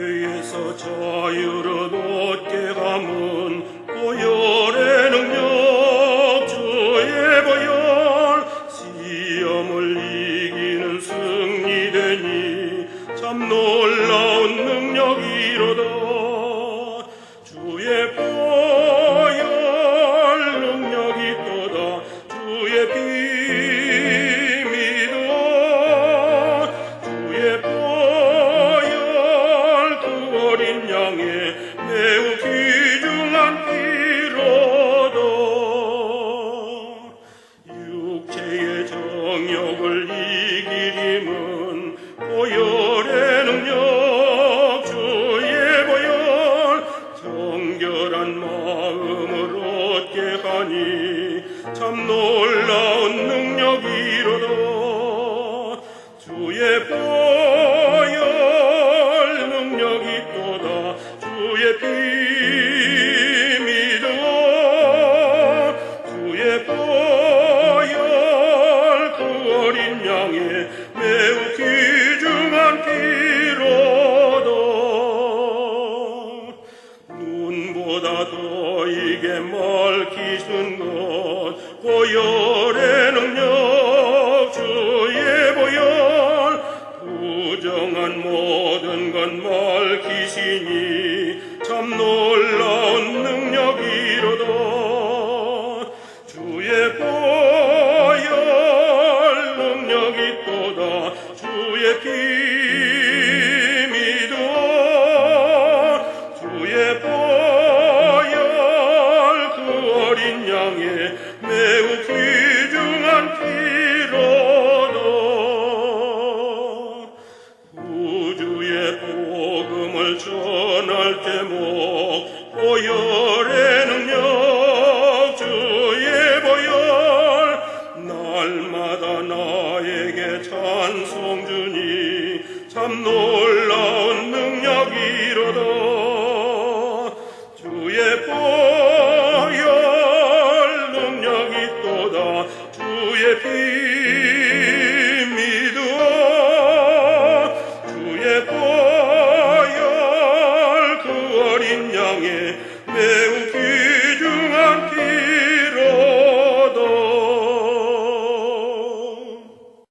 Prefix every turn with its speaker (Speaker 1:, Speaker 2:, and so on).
Speaker 1: 죄에서 자유를 얻게 감은 보혈의 능력 주의 보혈 시험을 이기는 승리되니 참 놀라운 능력이로다 얻게 하니 참 놀라운 능력이로다 주의 보혈 능력이 또다 주의 비밀도 주의 눈보다 더 이게 밝히신 것 보혈의 능력 주의 보혈. 부정한 모든 것 밝히시니 참 놀라운 능력이로다 주의 보혈 능력이 또다. 주의 비 양의 매우 귀중한 피로도 우주의 복음을 전할 때목 보혈의 능력 주의 보혈. 날마다 나에게 찬송 주니 참 놀라운 내